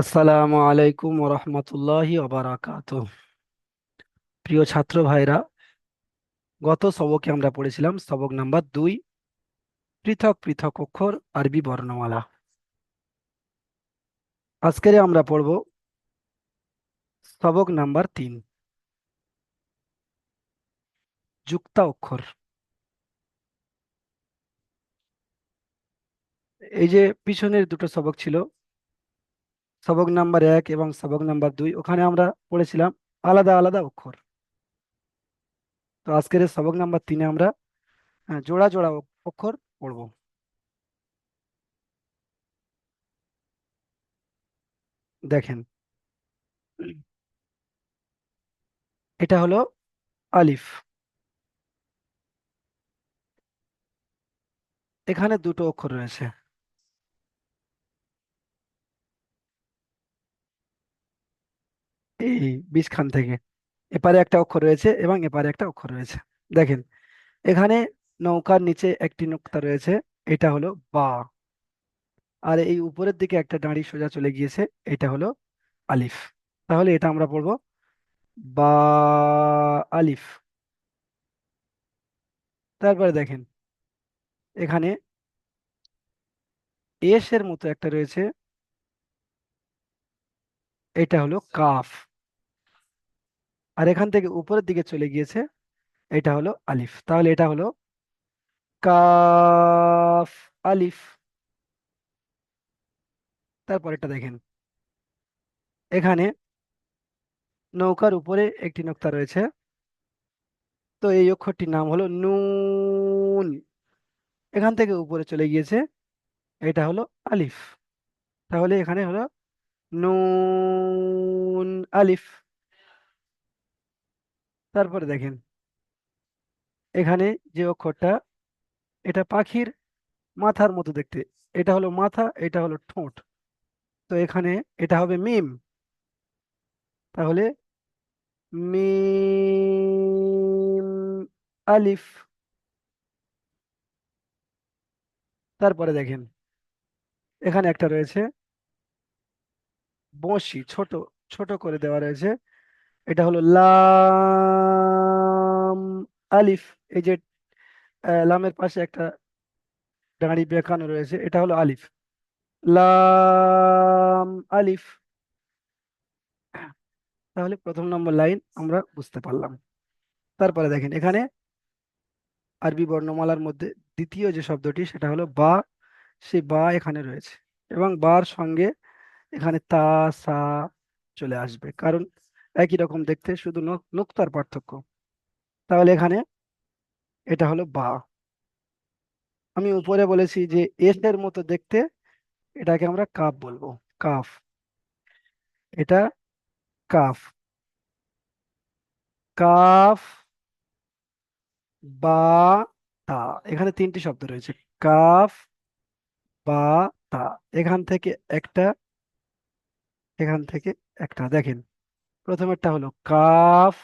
আসসালামু আলাইকুম ওরহমতুল্লাহি ওবারাকাতুহ। প্রিয় ছাত্র ভাইরা, গত সবকে আমরা পড়েছিলাম সবক নাম্বার দুই, পৃথক পৃথক অক্ষর আরবি বর্ণমালা। আজকের আমরা পড়ব সবক নাম্বার তিন, যুক্তা অক্ষর। এই যে পিছনের দুটো সবক ছিল সবক নাম্বার এক এবং সবক নাম্বার দুই, ওখানে আমরা পড়েছিলাম আলাদা আলাদা অক্ষর। তো আজকের সবক নাম্বার তিনে আমরা জোড়া জোড়া অক্ষর পড়ব। দেখেন। এটা হলো আলিফ। এখানে দুটো অক্ষর রয়েছে। এই বীজখান থেকে। এপারে একটা অক্ষর রয়েছে এবং এপারে একটা অক্ষর রয়েছে। দেখেন, এখানে নৌকার নিচে একটি নোক্তা রয়েছে, এটা হলো বা। আর এই উপরের দিকে একটা দাঁড়ি সোজা চলে গিয়েছে, এটা হলো আলিফ। তাহলে এটা আমরা পড়ব, বা আলিফ। তারপরে দেখেন, এখানে এস এর মতো একটা রয়েছে, এটা হলো কাফ। আর এখান থেকে উপরের দিকে চলে গিয়েছে, এটা হলো আলিফ। তাহলে এটা হলো কাফ, আলিফ। তারপরেরটা দেখেন। এখানে নৌকার উপরে একটি নক্তা রয়েছে। তো এই অক্ষরটির নাম হলো নুন। এখান থেকে উপরে চলে গিয়েছে, এটা হলো আলিফ। তাহলে এখানে হলো নুন, আলিফ। তারপরে দেখেন, এখানে যে অক্ষরটা, এটা পাখির মাথার মতো দেখতে। এটা হলো মাথা, এটা হলো ঠোঁট। তো এখানে এটা হবে মিম। তাহলে মিম আলিফ। তারপরে দেখেন, এখানে একটা রয়েছে বঁশি, ছোট ছোট করে দেওয়া রয়েছে। এটা হলো লাম, আলিফ, এই যে লামের পাশে একটা দাঁড়ি বেঁকানো রয়েছে, এটা হলো আলিফ। লাম, আলিফ। তাহলে প্রথম নম্বর লাইন আমরা বুঝতে পারলাম। তারপরে দেখেন, এখানে আরবি বর্ণমালার মধ্যে দ্বিতীয় যে শব্দটি, সেটা হলো বা, সেই বা এখানে রয়েছে। এবং বার সঙ্গে এখানে তা, সা চলে আসবে। কারণ একই রকম দেখতে, শুধু নুক- নুক্তার পার্থক্য। তাহলে এখানে এটা হলো বা। আমি উপরে বলেছি যে এস এর মতো দেখতে এটাকে আমরা কাফ বলব। কাফ। এটা কাফ। কাফ বা তা। এখানে তিনটি শব্দ রয়েছে। কাফ বা তা। এখান থেকে একটা, এখান থেকে একটা। দেখেন। প্রথমেরটা হলো কাফ,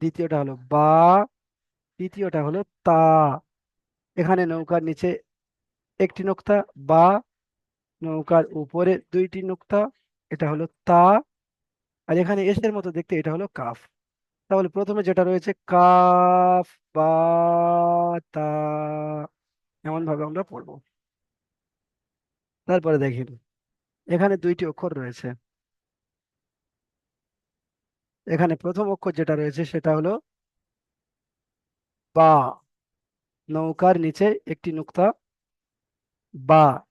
দ্বিতীয়টা হলো বা, তৃতীয়টা হলো তা। এখানে নৌকার নিচে একটি নোক্তা, বা, নৌকার উপরে দুইটি নোক্তা, এটা হলো তা। আর এখানে এসের মতো দেখতে এটা হলো কাফ। তাহলে প্রথমে যেটা রয়েছে, কাফ, বা, তা এমন ভাবে আমরা পড়ব। তারপরে দেখেন, এখানে দুইটি অক্ষর রয়েছে। এখানে প্রথম অক্ষর যেটা রয়েছে সেটা হলো বা। নৌকার নিচে একটি নুক্তা, বা।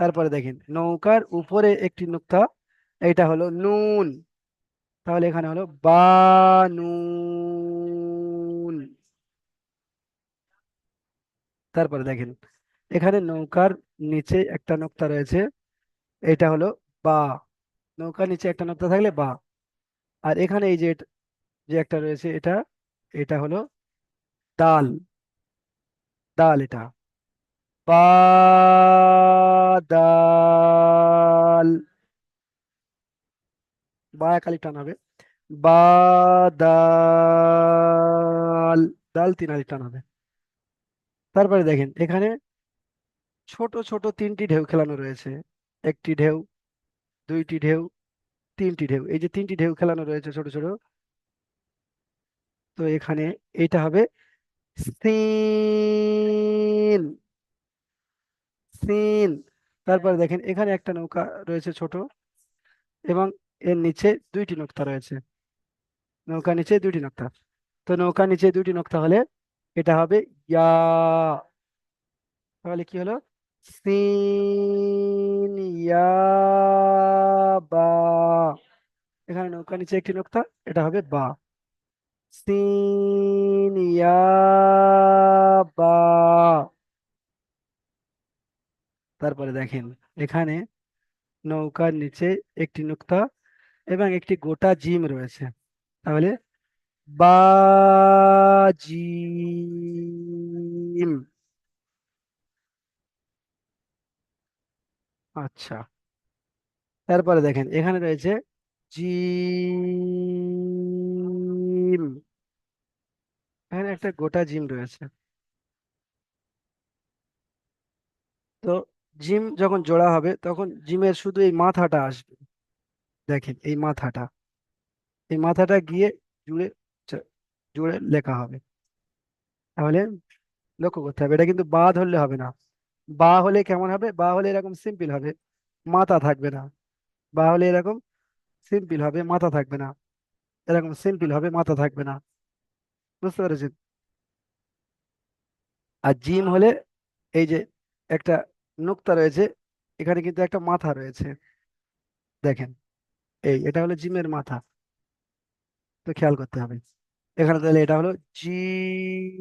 তারপরে দেখেন, নৌকার উপরে একটি নুক্তা এটা হলো নুন। তাহলে এখানে হলো বা নুন। তারপরে দেখেন, এখানে নৌকার নিচে একটা নোক্তা রয়েছে এটা হলো বা। নৌকার নিচে একটা নোক্তা থাকলে বা। আর এখানে এই যে যে একটা রয়েছে এটা এটা হলো দাল দাল এটা। বা দাল বা একালি টান হবে। বা দাল দাল তিন আলি টান হবে। তারপরে দেখেন, এখানে ছোট ছোট তিনটি ঢেউ খেলানো রয়েছে। একটি ঢেউ, দুইটি ঢেউ তিনটি ঢেউ, এই যে তিনটি ঢেউ খেলানো রয়েছে ছোট ছোট। তো এখানে এটা হবে সিন সিন তারপরে দেখেন এখানে একটা নৌকা রয়েছে ছোট এবং এর নিচে দুইটি নোক্তা রয়েছে। নৌকা নিচে দুইটি নক্তা তো নৌকা নিচে দুইটি নক্তা হলে এটা হবে ইয়া। তাহলে কি হলো? সিন বা এখানে নৌকা নিচে একটি নোক্তা এটা হবে বা। সিন বা তারপরে দেখেন, এখানে নৌকার নিচে একটি নোক্তা এবং একটি গোটা জিম রয়েছে। তাহলে বা জিম। আচ্ছা। তারপরে দেখেন, এখানে রয়েছে জিম। এখানে একটা গোটা জিম রয়েছে। তো জিম যখন জোড়া হবে, তখন জিমের শুধু এই মাথাটা আসবে। দেখেন, এই মাথাটা। এই মাথাটা গিয়ে জুড়ে জুড়ে লেখা হবে। তাহলে লক্ষ্য করতে হবে, এটা কিন্তু বা ধরলে হবে না। বা হলে কেমন হবে? বা হলে এরকম সিম্পল হবে। মাথা থাকবে না। বা হলে এরকম সিম্পল হবে, মাথা থাকবে না। এরকম সিম্পল হবে, মাথা থাকবে না। বুঝতে পেরেছেন? আর জিম হলে এই যে একটা নুক্তা রয়েছে, এখানে কিন্তু একটা মাথা রয়েছে। দেখেন, এই এটা হলো জিমের মাথা। তো খেয়াল করতে হবে। এখানে তাহলে এটা হলো জিম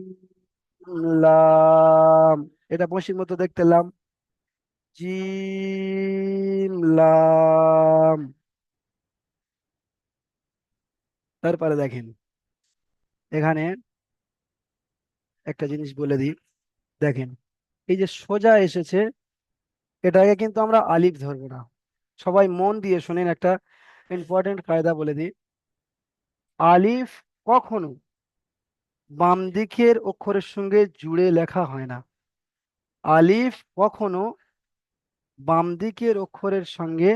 এটা বসির মতো দেখতে, লাম। জিম লাম। তারপরে দেখেন, এখানে একটা জিনিস বলে দিই। দেখেন, এই যে সোজা এসেছে, এটাকে কিন্তু আমরা আলিফ ধরবো না। সবাই মন দিয়ে শুনেন একটা ইম্পর্টেন্ট কায়দা বলে দিই। আলিফ কখনো বাম দিকের অক্ষরের সঙ্গে জুড়ে লেখা হয় না। আলিফ কখনো বাম দিকের অক্ষরের সঙ্গে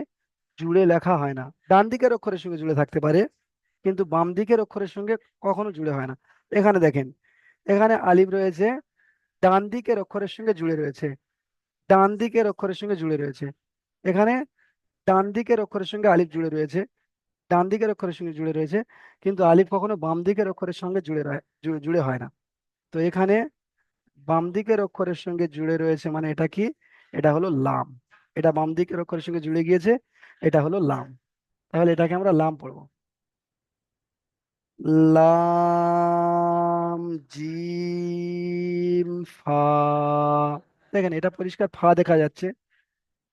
জুড়ে লেখা হয় না। ডান দিকের অক্ষরের সঙ্গে জুড়ে থাকতে পারে, কিন্তু বাম দিকের অক্ষরের সঙ্গে কখনো জুড়ে হয় না। এখানে দেখেন, এখানে আলিফ রয়েছে, ডান দিকের অক্ষরের সঙ্গে জুড়ে রয়েছে, ডান দিকের অক্ষরের সঙ্গে জুড়ে রয়েছে। এখানে ডান দিকের অক্ষরের সঙ্গে আলিফ জুড়ে রয়েছে, ডান দিকের অক্ষরের সঙ্গে জুড়ে রয়েছে, কিন্তু আলিফ কখনো বাম দিকের অক্ষরের সঙ্গে জুড়ে জুড়ে হয় না। তো এখানে বাম দিকের অক্ষরের সঙ্গে জুড়ে রয়েছে মানে এটা কি? এটা হলো লাম। এটা বাম দিকের অক্ষরের সঙ্গে জুড়ে গিয়েছে, এটা হলো লাম। তাহলে এটাকে আমরা লাম পড়ব। লাম, জিম, ফা। দেখেন, এটা পরিষ্কার ফা দেখা যাচ্ছে।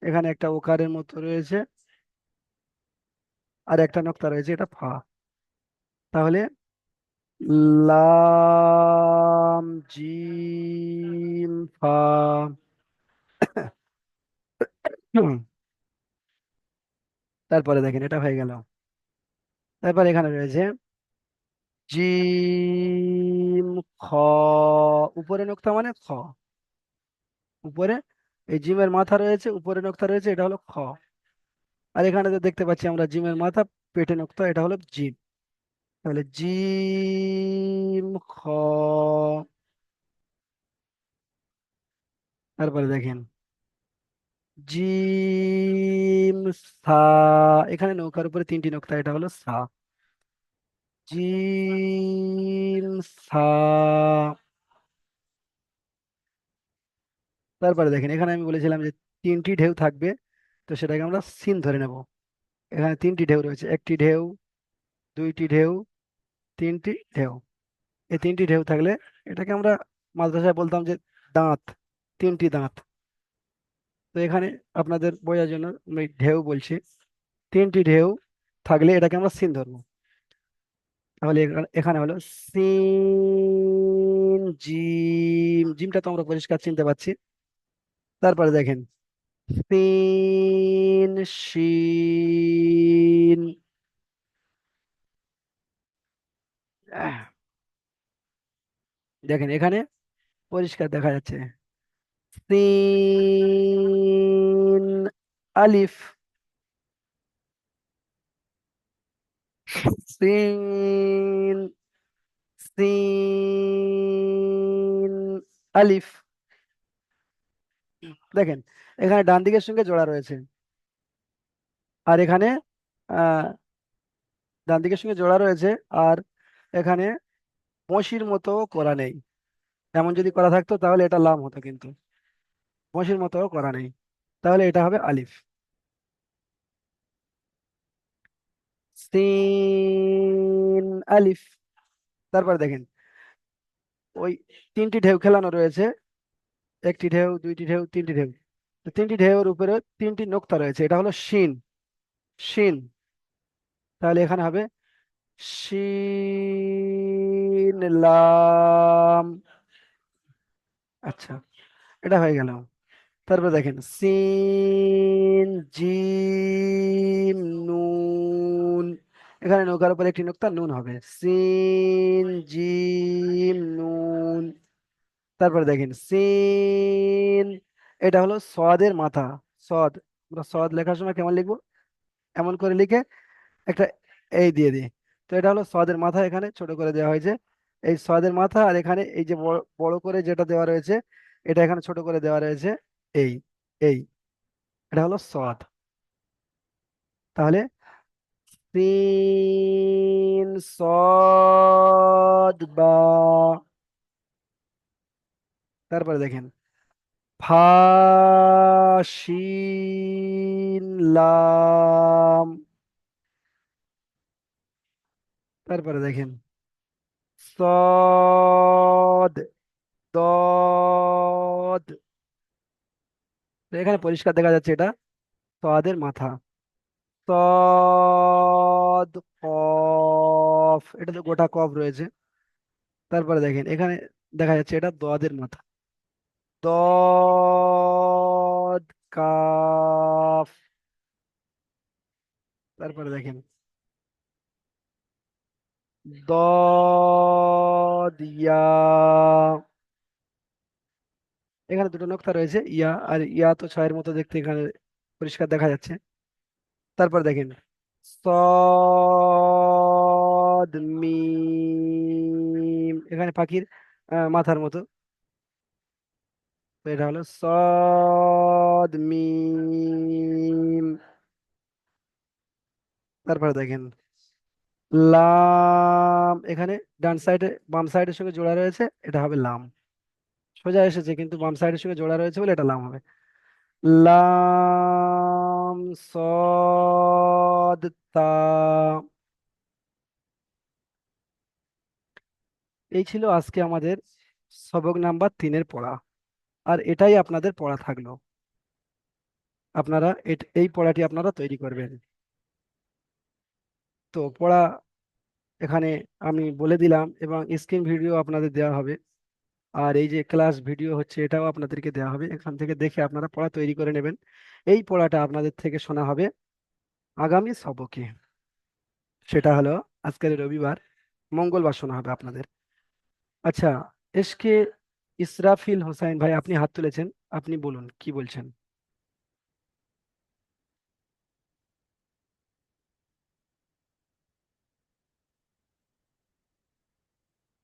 এখানে একটা ওকারের মতো রয়েছে। আর একটা নক্তা রয়েছে, এটা ফা। তাহলে লাম জিম ফা তারপরে দেখেন, এটা হয়ে গেল। তারপর এখানে রয়েছে, জিম খ। উপরে নোক্তা মানে খ। উপরে এই জিমের মাথা রয়েছে, উপরে নোক্তা রয়েছে, এটা হলো খ। আর এখানে দেখতে পাচ্ছি আমরা জিমের মাথা, পেটে নোক্তা, এটা হলো জিম। তাহলে জিম খ। তারপরে দেখেন। জিম সা। এখানে নৌকার উপরে তিনটি নোক্তা এটা হলো সা। জিম সা। তারপরে দেখেন, এখানে আমি বলেছিলাম যে তিনটি ঢেউ থাকবে, তো সেটাকে আমরা সিন ধরে নেব। এখানে তিনটি ঢেউ রয়েছে, একটি ঢেউ, দুইটি ঢেউ তিনটি ঢেউ। এই তিনটি ঢেউ থাকলে এটাকে আমরা মাদ্রাসায় বলতাম যে দাঁত, তিনটি দাঁত। তো এখানে আপনাদের বোঝার জন্য আমি ঢেউ বলছি। তিনটি ঢেউ থাকলে এটাকে আমরা সিন ধরবো। তাহলে এখানে হলো সিন, জিম, জিমটা তো আমরা পরিষ্কার চিনতে পারছি। তারপরে দেখেন, সিন শিন দেখেন, এখানে পরিষ্কার দেখা যাচ্ছে। আলিফ। সিন সিন আলিফ। দেখেন, এখানে ডান দিকের সঙ্গে জোড়া রয়েছে। আর এখানে, আহ, ডান দিকের সঙ্গে জোড়া রয়েছে। আর এখানে মসির মতো করা নেই। এমন যদি করা থাকতো, তাহলে এটা লাম হতো কিন্তু। মসির মতো করা নেই। তাহলে এটা হবে আলিফ। সিন, আলিফ। তারপর দেখেন, ওই তিনটি ঢেউ খেলানো রয়েছে। একটি ঢেউ, দুইটি ঢেউ, তিনটি ঢেউ। তিনটি ঢেউয়ের উপরে তিনটি নোক্তা রয়েছে। এটা হলো শিন। শিন। তাহলে এখানে হবে শিন লাম। আচ্ছা এটা হয়ে গেল। তারপর দেখেন, সিন, জিম, নুন। এখানে নৌকার উপর একটি নোক্তা, নুন হবে। সিন, জিম, নুন। তারপরে দেখেন, সিন, এটা হলো সদের মাথা। সদ আমরা সদ লেখার সময় কেমন লিখব? এমন করে লিখে একটা এই দিয়ে দিই। তো এটা হলো সদের মাথা, এখানে ছোট করে দেওয়া হয়েছে। এই সদের মাথা আর এখানে এই যে বড় করে যেটা দেওয়া রয়েছে, এটা এখানে ছোট করে দেওয়া রয়েছে এই এই। এটা হলো সদ তাহলে সদ, বা। তারপরে দেখেন। লাম তারপরে দেখেন। সদ, দদ। এখানে পরিষ্কার দেখা যাচ্ছে এটা। সদের মাথা। সদ, কফ। এটা তো গোটা কফ রয়েছে। তারপরে দেখেন, এখানে দেখা যাচ্ছে এটা দদের মাথা। দদ, কাফ। তারপরে দেখেন। দদ ইয়া এখানে দুটো নোক্তা রয়েছে, ইয়া আর ইয়া তো ছয়ের মতো দেখতে এখানে পরিষ্কার দেখা যাচ্ছে। তারপর দেখেন এখানে পাখির মাথার মতো। এটা হলো সদ মিম তারপরে দেখেন লাম, এখানে ডান সাইডে বাম সাইডের সঙ্গে জোড়া রয়েছে, এটা হবে লাম। সোজা এসেছে, কিন্তু বাম সাইডের সঙ্গে জোড়া রয়েছে বলে এটা লাম হবে। লাম, সদ, তা। এই ছিল আজকে আমাদের সবক নাম্বার তিনের পড়া। আর এটাই আপনাদের পড়া থাকল। আপনারা এই পড়াটি আপনারা তৈরি করবেন। তো পড়া এখানে আমি বলে দিলাম এবং স্ক্রিন ভিডিও আপনাদের দেওয়া হবে। আর এই যে ক্লাস ভিডিও হচ্ছে এটাও আপনাদেরকে দেওয়া হবে। এখান থেকে দেখে আপনারা পড়া তৈরি করে নেবেন। এই পড়াটা আপনাদের থেকে শোনা হবে আগামী সবকে। সেটা হলো আজকের রবিবার, মঙ্গলবার শোনা হবে আপনাদের। আচ্ছা এসকে ইসরাফিল হোসাইন ভাই, আপনি হাত তুলেছেন? আপনি বলুন, কি বলছেন?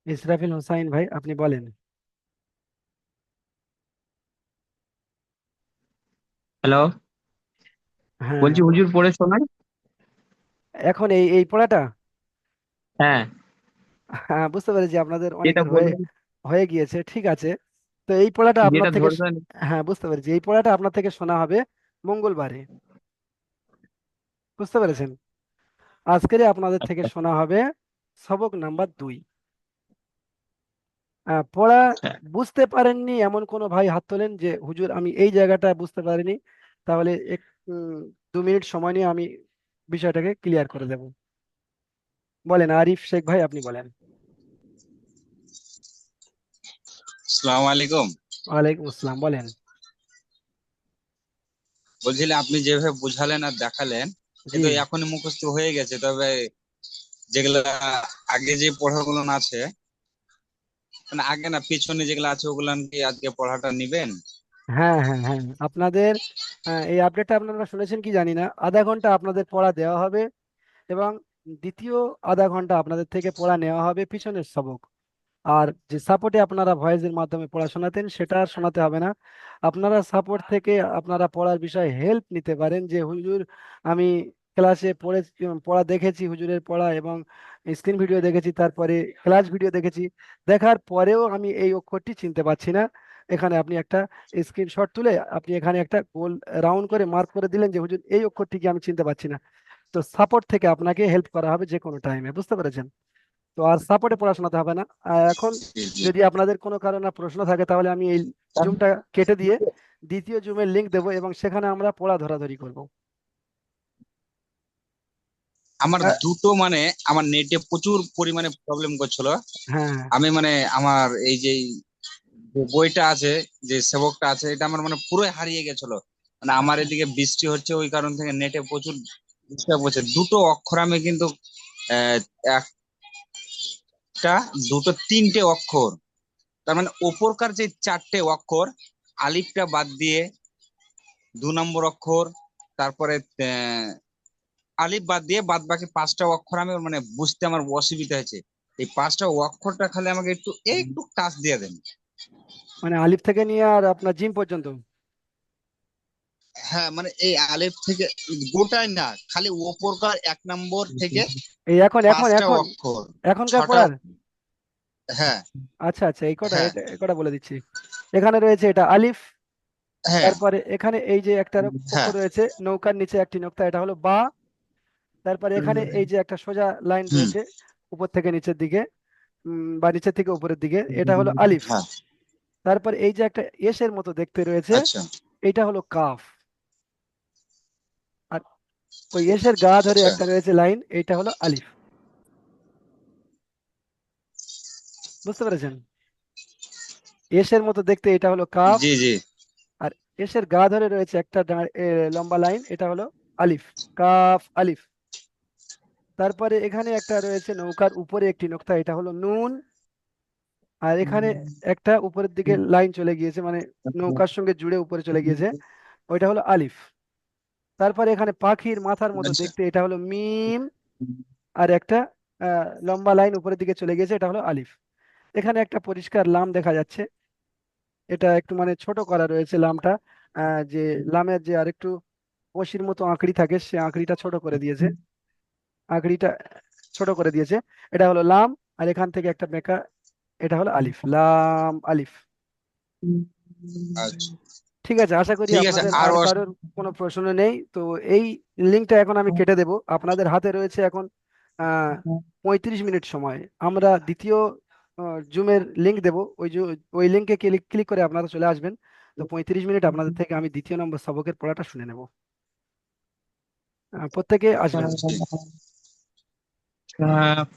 ইসরাফিল হোসাইন ভাই আপনি বলেন। হ্যালো? হ্যাঁ। বলছি হুজুর পড়ে শোনান এখন এই এই পড়াটা? হ্যাঁ। হ্যাঁ বুঝতে পেরেছি আপনাদের যেটা অনেকের হয়ে বলবেন হয়ে গিয়েছে ঠিক আছে। তো এই পড়াটা আপনার যেটা থেকে ধরবেন। হ্যাঁ বুঝতে পেরেছি এই পড়াটা আপনার থেকে শোনা হবে মঙ্গলবারে। বুঝতে পেরেছেন? আজকের আপনাদের থেকে আচ্ছা। শোনা হবে সবক নাম্বার দুই। পড়া হ্যাঁ। বুঝতে পারেননি এমন কোনো ভাই হাত তোলেন যে হুজুর আমি এই জায়গাটা বুঝতে পারিনি তাহলে এক দু মিনিট সময় নিয়ে আমি বিষয়টাকে ক্লিয়ার করে দেব। বলেন আরিফ শেখ ভাই আপনি বলেন। আসসালামু আলাইকুম। ওয়ালাইকুম আসসালাম বলেন। বলছিলাম আপনি যেভাবে বুঝালেন আর দেখালেন কিন্তু এখনই মুখস্থ হয়ে গেছে। তবে যেগুলা আগে যে পড়াগুলো আছে মানে আগে না পিছনে যেগুলো আছে ওগুলো কি আজকে পড়াটা নিবেন? হ্যাঁ হ্যাঁ হ্যাঁ। আপনাদের আহ, এই আপডেটটা আপনারা শুনেছেন কি জানি না। আধা ঘণ্টা আপনাদের পড়া দেওয়া হবে এবং দ্বিতীয় আধা ঘণ্টা আপনাদের থেকে পড়া নেওয়া হবে পিছনের সবক আর যে সাপোর্টে আপনারা ভয়েসের মাধ্যমে পড়া শোনাতেন সেটা আর শোনাতে হবে না। আপনারা সাপোর্ট থেকে আপনারা পড়ার বিষয়ে হেল্প নিতে পারেন যে হুজুর আমি ক্লাসে পড়ে, পড়া দেখেছি হুজুরের পড়া এবং স্ক্রিন ভিডিও দেখেছি, তারপরে ক্লাস ভিডিও দেখেছি। দেখার পরেও আমি এই অক্ষরটি চিনতে পারছি না। এখানে আপনি একটা স্ক্রিনশট তুলে আপনি এখানে একটা গোল রাউন্ড করে মার্ক করে দিলেন যে, হুজুর, এই অক্ষরটিকে আমি চিনতে পারছি না। তো সাপোর্ট থেকে আপনাকে হেল্প করা হবে যে কোনো টাইমে বুঝতে পেরেছেন? তো আর সাপোর্টে পড়াশোনাতে হবে না। এখন। যদি আপনাদের কোনো কারণে প্রশ্ন থাকে, তাহলে আমি এই জুমটা কেটে দিয়ে দ্বিতীয় জুমের লিঙ্ক দেবো এবং সেখানে আমরা পড়া ধরাধরি করব। আমার হ্যাঁ। দুটো মানে আমার নেটে প্রচুর পরিমাণে প্রবলেম করছিল। হ্যাঁ। আমি মানে আমার এই যে বইটা আছে যে সেবকটা আছে এটা আমার মানে পুরো হারিয়ে গেছিল। মানে আমার এদিকে বৃষ্টি হচ্ছে ওই কারণ থেকে নেটে প্রচুর ডিস্টার্ব হচ্ছে। দুটো অক্ষর আমি কিন্তু আহ, একটা দুটো তিনটে অক্ষর। তার মানে ওপরকার যে চারটে অক্ষর আলিফটা বাদ দিয়ে দু নম্বর অক্ষর তারপরে আলিফ বাদ দিয়ে বাদ বাকি পাঁচটা অক্ষর আমি মানে বুঝতে আমার অসুবিধা হয়েছে। এই পাঁচটা অক্ষরটা খালি আমাকে একটু একটু টাচ দিয়ে দেন। মানে আলিফ থেকে নিয়ে আর আপনার জিম পর্যন্ত? হ্যাঁ মানে এই আলিফ থেকে গোটাই না খালি ওপরকার এক নম্বর থেকে এই এখন এখন এখন অক্ষর এখনকার পড়ার? হ্যাঁ। আচ্ছা আচ্ছা এই কটা হ্যাঁ। এই কটা বলে দিচ্ছি। এখানে রয়েছে এটা আলিফ হ্যাঁ। তারপরে এখানে এই যে একটা হ্যাঁ। অক্ষর রয়েছে নৌকার নিচে একটি নোক্তা এটা হলো বা তারপরে এখানে এই যে একটা সোজা লাইন রয়েছে উপর থেকে নিচের দিকে বা নিচের থেকে উপরের দিকে এটা হলো আলিফ। হ্যাঁ। তারপর এই যে একটা এসের মতো দেখতে রয়েছে আচ্ছা। এটা হলো কাফ। আর ওই এসের গা ধরে আচ্ছা। একটা রয়েছে লাইন এটা হলো আলিফ। বুঝতে পেরেছেন? এসের মতো দেখতে এটা হলো কাফ। জি জি। আর এসের গা ধরে রয়েছে একটা লম্বা লাইন এটা হলো আলিফ। কাফ আলিফ। তারপরে এখানে একটা রয়েছে নৌকার উপরে একটি নোক্তা এটা হলো নুন। আর এখানে একটা উপরের দিকে লাইন চলে গিয়েছে মানে নৌকার সঙ্গে জুড়ে উপরে চলে গিয়েছে। ওইটা হলো আলিফ। তারপরে এখানে পাখির মাথার মতো আচ্ছা। দেখতে এটা হলো মিম। আর একটা লম্বা লাইন উপরের দিকে চলে গিয়েছে এটা হলো আলিফ। এখানে একটা পরিষ্কার লাম দেখা যাচ্ছে। এটা একটু মানে ছোট করা রয়েছে লামটা। যে লামের যে আরেকটু বসির মতো আঁকড়ি থাকে সে আঁকড়িটা ছোট করে দিয়েছে। আঁকড়িটা ছোট করে দিয়েছে। এটা হলো লাম আর এখান থেকে একটা বেঁকা এটা হলো আলিফ। লাম আলিফ। আচ্ছা। ঠিক আছে আশা করি আপনাদের আর আর কারোর কোনো প্রশ্ন নেই। তো এই লিঙ্কটা এখন আমি কেটে দেব। আপনাদের হাতে রয়েছে এখন পঁয়ত্রিশ মিনিট সময়। আমরা দ্বিতীয় জুমের লিঙ্ক দেব। ওই ওই লিঙ্কে ক্লিক ক্লিক করে আপনারা চলে আসবেন। তো পঁয়ত্রিশ মিনিট আপনাদের থেকে আমি দ্বিতীয় নম্বর সবকের পড়াটা শুনে নেব। প্রত্যেকে আসবেন। কাফ